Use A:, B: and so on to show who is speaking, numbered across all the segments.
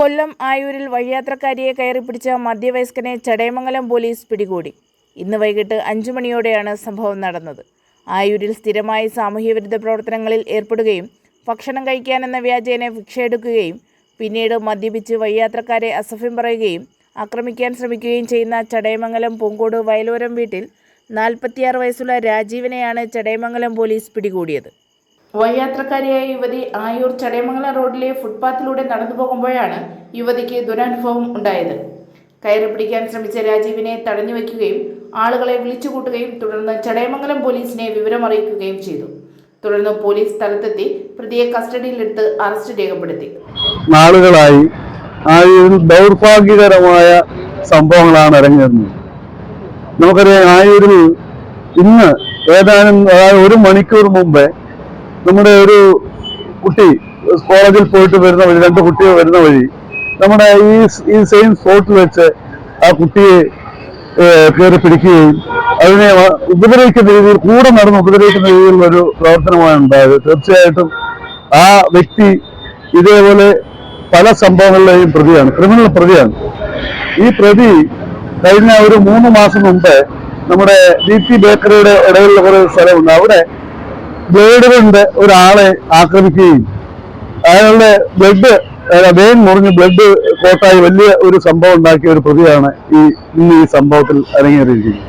A: കൊല്ലം ആയൂരിൽ വഴിയാത്രക്കാരിയെ കയറി പിടിച്ച മധ്യവയസ്കനെ ചടയമംഗലം പോലീസ് പിടികൂടി. ഇന്ന് വൈകിട്ട് അഞ്ചു മണിയോടെയാണ് സംഭവം നടന്നത്. ആയൂരിൽ സ്ഥിരമായി സാമൂഹ്യവിരുദ്ധ പ്രവർത്തനങ്ങളിൽ ഏർപ്പെടുകയും ഭക്ഷണം കഴിക്കാനെന്ന വ്യാജേന ഭിക്ഷയെടുക്കുകയും പിന്നീട് മദ്യപിച്ച് വഴിയാത്രക്കാരെ അസഭ്യം പറയുകയും ആക്രമിക്കാൻ ശ്രമിക്കുകയും ചെയ്യുന്ന ചടയമംഗലം പൂങ്കോട് വയലോരം വീട്ടിൽ നാൽപ്പത്തിയാറ് വയസ്സുള്ള രാജീവിനെയാണ് ചടയമംഗലം പോലീസ് പിടികൂടിയത്. വഴിയാത്രക്കാരിയായ യുവതി ആയൂർ ചടയമംഗലം റോഡിലെ ഫുട്പാത്തിലൂടെ നടന്നു പോകുമ്പോഴാണ് യുവതിക്ക് ദുരനുഭവം ഉണ്ടായത്. കയറി പിടിക്കാൻ ശ്രമിച്ച രാജീവിനെ തടഞ്ഞു വയ്ക്കുകയും ആളുകളെ വിളിച്ചുകൂട്ടുകയും തുടർന്ന് ചടയമംഗലം പോലീസിനെ വിവരമറിയിക്കുകയും ചെയ്തു. തുടർന്ന് പോലീസ് സ്ഥലത്തെത്തി പ്രതിയെ കസ്റ്റഡിയിലെടുത്ത് അറസ്റ്റ് രേഖപ്പെടുത്തി.
B: നാളുകളായി ആയൂരിൽ ദൗർഭാഗ്യകരമായ സംഭവങ്ങളാണ് ഇറങ്ങിയിരുന്നത് നമുക്കറിയാം ആയൂരിൽ ഇന്ന് ഏതാനും ഒരു മണിക്കൂർ മുമ്പേ നമ്മുടെ ഒരു കുട്ടി കോളേജിൽ പോയിട്ട് വരുന്ന വഴി രണ്ട് കുട്ടികൾ വരുന്ന വഴി നമ്മുടെ ഈ ഈ സെയിം സ്പോട്ടിൽ വെച്ച് ആ കുട്ടിയെ കയറി പിടിക്കുകയും അതിനെ ഉപദ്രവിക്കുന്ന രീതിയിൽ കൂടെ നടന്ന് ഉപദ്രവിക്കുന്ന രീതിയിലുള്ള ഒരു പ്രവർത്തനമാണ് ഉണ്ടായത്. തീർച്ചയായിട്ടും ആ വ്യക്തി ഇതേപോലെ പല സംഭവങ്ങളിലെയും പ്രതിയാണ് ക്രിമിനൽ പ്രതിയാണ്. ഈ പ്രതി കഴിഞ്ഞ ഒരു മൂന്ന് മാസം മുമ്പ് നമ്മുടെ ഡി ബേക്കറിയുടെ ഇടയിലുള്ള കുറേ സ്ഥലമുണ്ട്. അവിടെ ബ്ലേഡ് കൊണ്ട് ഒരാളെ ആക്രമിക്കുകയും അയാളുടെ ബ്ലഡ് വെയിൻ മുറിഞ്ഞ് ബ്ലഡ് കോട്ടായി വലിയ ഒരു സംഭവം ഉണ്ടാക്കിയ ഒരു പ്രതിയാണ് ഈ ഇന്ന് ഈ സംഭവത്തിൽ അരങ്ങേറിയിരിക്കുന്നത്.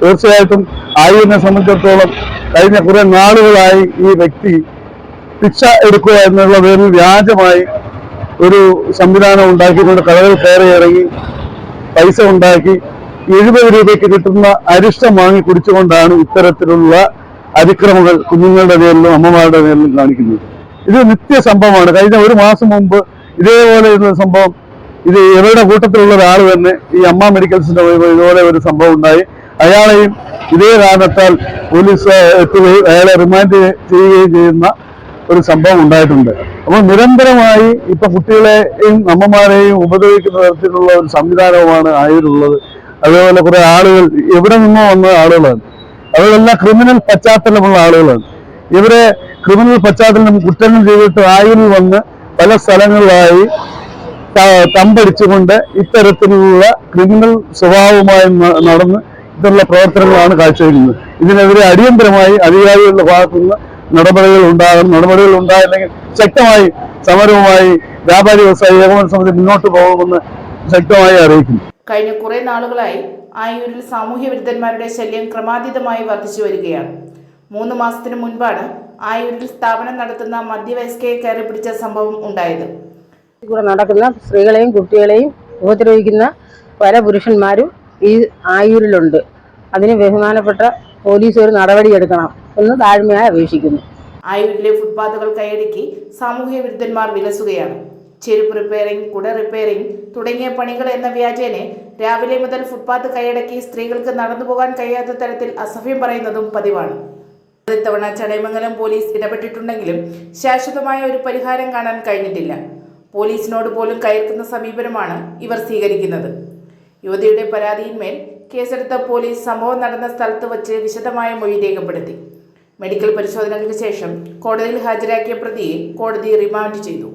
B: തീർച്ചയായിട്ടും ആയുവിനെ സംബന്ധിച്ചിടത്തോളം കഴിഞ്ഞ കുറെ നാളുകളായി ഈ വ്യക്തി ശിക്ഷ എടുക്കുക എന്നുള്ള പേരിൽ വ്യാജമായി ഒരു സംവിധാനം ഉണ്ടാക്കിക്കൊണ്ട് കടകൾ കയറി ഇറങ്ങി പൈസ ഉണ്ടാക്കി എഴുപത് രൂപയ്ക്ക് കിട്ടുന്ന അരിഷ്ടം വാങ്ങി കുടിച്ചുകൊണ്ടാണ് ഇത്തരത്തിലുള്ള അതിക്രമങ്ങൾ കുഞ്ഞുങ്ങളുടെ പേരിലും അമ്മമാരുടെ പേരിലും കാണിക്കുന്നത്. ഇത് നിത്യ സംഭവമാണ്. കഴിഞ്ഞ ഒരു മാസം മുമ്പ് ഇതേപോലെ ഒരു സംഭവം. ഇത് ഇവരുടെ കൂട്ടത്തിലുള്ള ഒരാൾ തന്നെ ഈ അമ്മ മെഡിക്കൽസിന്റെ ഇതുപോലെ ഒരു സംഭവം ഉണ്ടായി. അയാളെയും ഇതേ കാരണത്താൽ പോലീസ് എത്തുകയും അയാളെ റിമാൻഡ് ചെയ്യുകയും ചെയ്യുന്ന ഒരു സംഭവം ഉണ്ടായിട്ടുണ്ട്. അപ്പോൾ നിരന്തരമായി ഇപ്പൊ കുട്ടികളെയും അമ്മമാരെയും ഉപദ്രവിക്കുന്ന തരത്തിലുള്ള ഒരു സംവിധാനവുമാണ് ആയിട്ടുള്ളത് അതേപോലെ കുറെ ആളുകൾ എവിടെ നിന്നോ വന്ന ആളുകളാണ്. അവരെല്ലാം ക്രിമിനൽ പശ്ചാത്തലമുള്ള ആളുകളാണ്. ഇവരെ ക്രിമിനൽ പശ്ചാത്തലം കുറ്റങ്ങൾ ചെയ്തിട്ട് ആയൂരിൽ വന്ന് പല സ്ഥലങ്ങളിലായി തമ്പടിച്ചുകൊണ്ട് ഇത്തരത്തിലുള്ള ക്രിമിനൽ സ്വഭാവമായി നടന്ന് ഇത്തരത്തിലുള്ള പ്രവർത്തനങ്ങളാണ് കാഴ്ചവെക്കുന്നത്. ഇതിനെതിരെ അടിയന്തരമായി അധികാരികളുടെ ഭാഗത്തുനിന്ന് നടപടികൾ ഉണ്ടാകണം. നടപടികൾ ഉണ്ടായില്ലെങ്കിൽ ശക്തമായി സമരവുമായി വ്യാപാരി വ്യവസായ ഏകോപന സമിതി മുന്നോട്ട് പോകുമെന്ന് ശക്തമായി അറിയിക്കുന്നു.
A: കഴിഞ്ഞ കുറേ നാളുകളായി ആയൂരിൽ സാമൂഹ്യ വിരുദ്ധന്മാരുടെ ശല്യം ക്രമാതീതമായി വർദ്ധിച്ചു വരികയാണ്. മൂന്ന് മാസത്തിനു മുൻപാണ് ആയൂരിൽ സ്ഥാപനം നടത്തുന്ന മധ്യവയസ്കയെ കയറി പിടിച്ച സംഭവം ഉണ്ടായത്.
C: ഇവിടെ നടക്കുന്ന സ്ത്രീകളെയും കുട്ടികളെയും ഉപദ്രവിക്കുന്ന പല പുരുഷന്മാരും ഈ ആയൂരിലുണ്ട്. അതിന് ബഹുമാനപ്പെട്ട പോലീസ് ഒരു നടപടിയെടുക്കണം എന്ന് താഴ്മയായി അപേക്ഷിക്കുന്നു.
A: ആയൂരിലെ ഫുട്പാത്തുകൾ കൈയടക്കി സാമൂഹ്യ വിരുദ്ധന്മാർ വിലസുകയാണ്. ചെരുപ്പ് റിപ്പയറിംഗ് കുട റിപ്പയറിംഗ് തുടങ്ങിയ പണികൾ എന്ന വ്യാജേനെ രാവിലെ മുതൽ ഫുട്പാത്ത് കൈയടക്കി സ്ത്രീകൾക്ക് നടന്നു പോകാൻ കഴിയാത്ത തരത്തിൽ അസഭ്യം പറയുന്നതും പതിവാണ്. ഇത്തവണ ചടയമംഗലം പോലീസ് ഇടപെട്ടിട്ടുണ്ടെങ്കിലും ശാശ്വതമായ ഒരു പരിഹാരം കാണാൻ കഴിഞ്ഞിട്ടില്ല. പോലീസിനോട് പോലും കയർക്കുന്ന സമീപനമാണ് ഇവർ സ്വീകരിക്കുന്നത്. യുവതിയുടെ പരാതിയിന്മേൽ കേസെടുത്ത പോലീസ് സംഭവം നടന്ന സ്ഥലത്ത് വച്ച് വിശദമായ മൊഴി രേഖപ്പെടുത്തി. മെഡിക്കൽ പരിശോധനകൾക്ക് ശേഷം കോടതിയിൽ ഹാജരാക്കിയ പ്രതിയെ കോടതി റിമാൻഡ് ചെയ്തു.